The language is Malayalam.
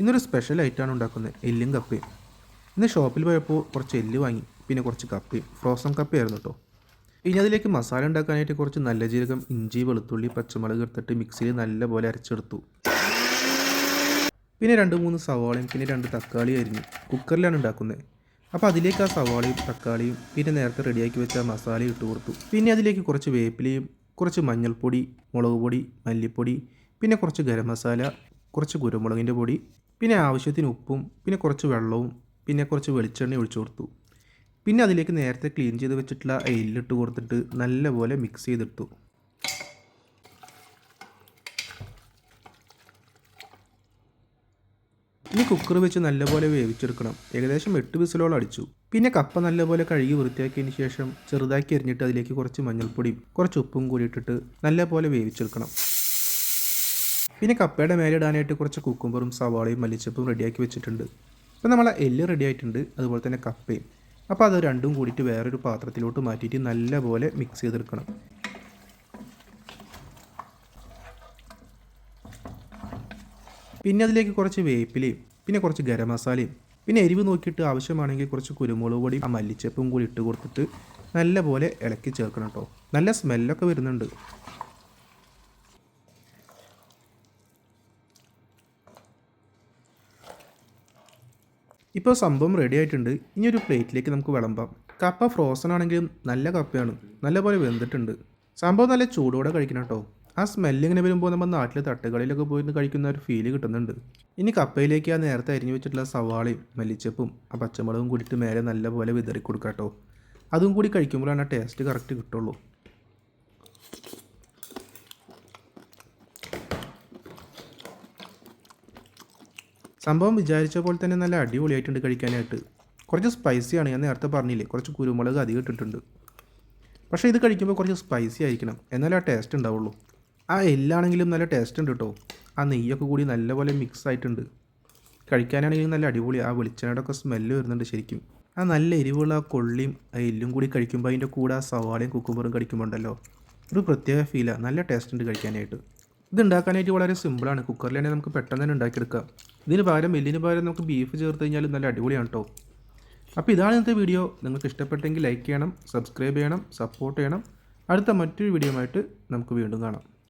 ഇന്നൊരു സ്പെഷ്യൽ ഐറ്റമാണ് ഉണ്ടാക്കുന്നത്. എല്ലും കപ്പയും. ഇന്ന് ഷോപ്പിൽ പോയപ്പോൾ കുറച്ച് എല്ല് വാങ്ങി പിന്നെ കുറച്ച് കപ്പയും ഫ്രോസൺ കപ്പയായിരുന്നു കേട്ടോ ഇനി അതിലേക്ക് മസാല ഉണ്ടാക്കാനായിട്ട് കുറച്ച് നല്ല ജീരകം ഇഞ്ചി വെളുത്തുള്ളി പച്ചമുളക് എടുത്തിട്ട് മിക്സിയിൽ നല്ലപോലെ അരച്ചെടുത്തു. പിന്നെ രണ്ട് മൂന്ന് സവാളയും പിന്നെ രണ്ട് തക്കാളി അരിഞ്ഞു കുക്കറിലാണ് ഉണ്ടാക്കുന്നത്. അപ്പോൾ അതിലേക്ക് ആ സവാളയും തക്കാളിയും പിന്നെ നേരത്തെ റെഡിയാക്കി വെച്ച മസാലയും ഇട്ട് കൊടുത്തു. പിന്നെ അതിലേക്ക് കുറച്ച് വേപ്പിലയും കുറച്ച് മഞ്ഞൾപ്പൊടി മുളക് പൊടി മല്ലിപ്പൊടി പിന്നെ കുറച്ച് ഗരം മസാല കുറച്ച് കുരുമുളകിന്റെ പൊടി പിന്നെ ആവശ്യത്തിന് ഉപ്പും പിന്നെ കുറച്ച് വെള്ളവും പിന്നെ കുറച്ച് വെളിച്ചെണ്ണ ഒഴിച്ചു കൊടുത്തു. പിന്നെ അതിലേക്ക് നേരത്തെ ക്ലീൻ ചെയ്ത് വെച്ചിട്ടുള്ള എല്ലിട്ട് കൊടുത്തിട്ട് നല്ലപോലെ മിക്സ് ചെയ്തെടുത്തു ഇനി കുക്കർ വെച്ച് നല്ലപോലെ വേവിച്ചെടുക്കണം. ഏകദേശം എട്ട് വിസിലോളം അടിച്ചു. പിന്നെ കപ്പ നല്ലപോലെ കഴുകി വൃത്തിയാക്കിയതിന് ശേഷം ചെറുതാക്കി എരിഞ്ഞിട്ട് അതിലേക്ക് കുറച്ച് മഞ്ഞൾപ്പൊടിയും കുറച്ച് ഉപ്പും കൂടി ഇട്ടിട്ട് നല്ലപോലെ വേവിച്ചെടുക്കണം. പിന്നെ കപ്പയുടെ മേലെ ഇടാനായിട്ട് കുറച്ച് കുക്കുമ്പറും സവാളയും മല്ലിച്ചപ്പും റെഡിയാക്കി വെച്ചിട്ടുണ്ട്. അപ്പോൾ നമ്മളെ എല്ല് റെഡി ആയിട്ടുണ്ട്. അതുപോലെ തന്നെ കപ്പയും. അപ്പോൾ അത് രണ്ടും കൂടിയിട്ട് വേറൊരു പാത്രത്തിലോട്ട് മാറ്റിയിട്ട് നല്ലപോലെ മിക്സ് ചെയ്തെടുക്കണം. പിന്നെ അതിലേക്ക് കുറച്ച് വേപ്പിലയും പിന്നെ കുറച്ച് ഗരം മസാലയും പിന്നെ എരിവ് നോക്കിയിട്ട് ആവശ്യമാണെങ്കിൽ കുറച്ച് കുരുമുളക് പൊടി ആ മല്ലിച്ചപ്പും കൂടി ഇട്ട് കൊടുത്തിട്ട് നല്ലപോലെ ഇളക്കി ചേർക്കണം കേട്ടോ നല്ല സ്മെല്ലൊക്കെ വരുന്നുണ്ട്. ഇപ്പോൾ സംഭവം റെഡി ആയിട്ടുണ്ട്. ഇനി ഒരു പ്ലേറ്റിലേക്ക് നമുക്ക് വിളമ്പാം. കപ്പ ഫ്രോസൺ ആണെങ്കിലും നല്ല കപ്പയാണ്. നല്ലപോലെ വെന്തിട്ടുണ്ട്. സംഭവം നല്ല ചൂടോടെ കഴിക്കണം കേട്ടോ. ആ സ്മെല്ലിങ്ങനെ വരുമ്പോൾ നമ്മൾ നാട്ടിൽ തട്ടുകളിലൊക്കെ പോയിരുന്ന് കഴിക്കുന്ന ഒരു ഫീൽ കിട്ടുന്നുണ്ട്. ഇനി കപ്പയിലേക്ക് ആ നേരത്തെ അരിഞ്ഞു വെച്ചിട്ടുള്ള സവാളയും മല്ലിച്ചപ്പും ആ പച്ചമുളകും കൂടിയിട്ട് മേലെ നല്ലപോലെ വിതറി കൊടുക്കാം കേട്ടോ. അതും കൂടി കഴിക്കുമ്പോഴാണ് ആ ടേസ്റ്റ് കറക്റ്റ് കിട്ടുള്ളൂ. സംഭവം വിചാരിച്ച പോലെ തന്നെ നല്ല അടിപൊളിയായിട്ടുണ്ട് കഴിക്കാനായിട്ട്. കുറച്ച് സ്പൈസിയാണ് ഞാൻ നേരത്തെ പറഞ്ഞില്ലേ കുറച്ച് കുരുമുളക് അധികം ഇട്ടിട്ടുണ്ട്. പക്ഷേ ഇത് കഴിക്കുമ്പോൾ കുറച്ച് സ്പൈസി ആയിരിക്കണം. എന്നാലേ ആ ടേസ്റ്റ് ഉണ്ടാവുള്ളൂ. ആ എല്ലാണെങ്കിലും നല്ല ടേസ്റ്റ് ഉണ്ട് കേട്ടോ ആ നെയ്യൊക്കെ കൂടി നല്ലപോലെ മിക്സ് ആയിട്ടുണ്ട്. കഴിക്കാനാണെങ്കിലും നല്ല അടിപൊളി. ആ വെളിച്ചെണ്ണയുടെ ഒക്കെ സ്മെല്ല് വരുന്നുണ്ട് ശരിക്കും. ആ നല്ല എരിവുള്ള ആ കൊള്ളിയും ആ എല്ലും കൂടി കഴിക്കുമ്പോൾ അതിന്റെ കൂടെ ആ സവാളയും കുക്കുമ്പറും കഴിക്കുമ്പോൾ ഉണ്ടല്ലോ ഒരു പ്രത്യേക ഫീലാണ് നല്ല ടേസ്റ്റ് ഉണ്ട് കഴിക്കാനായിട്ട്. ഇത് ഉണ്ടാക്കാനായിട്ട് വളരെ സിമ്പിളാണ് കുക്കറിൽ തന്നെ നമുക്ക് പെട്ടെന്ന് തന്നെ ഉണ്ടാക്കിയെടുക്കാം. ഇതിന് പകരം എല്ലിന് പകരം നമുക്ക് ബീഫ് ചേർത്ത് കഴിഞ്ഞാൽ നല്ല അടിപൊളിയാണ് കേട്ടോ അപ്പോൾ ഇതാണ് ഇന്നത്തെ വീഡിയോ നിങ്ങൾക്ക് ഇഷ്ടപ്പെട്ടെങ്കിൽ ലൈക്ക് ചെയ്യണം സബ്സ്ക്രൈബ് ചെയ്യണം സപ്പോർട്ട് ചെയ്യണം. അടുത്ത മറ്റൊരു വീഡിയോ ആയിട്ട് നമുക്ക് വീണ്ടും കാണാം.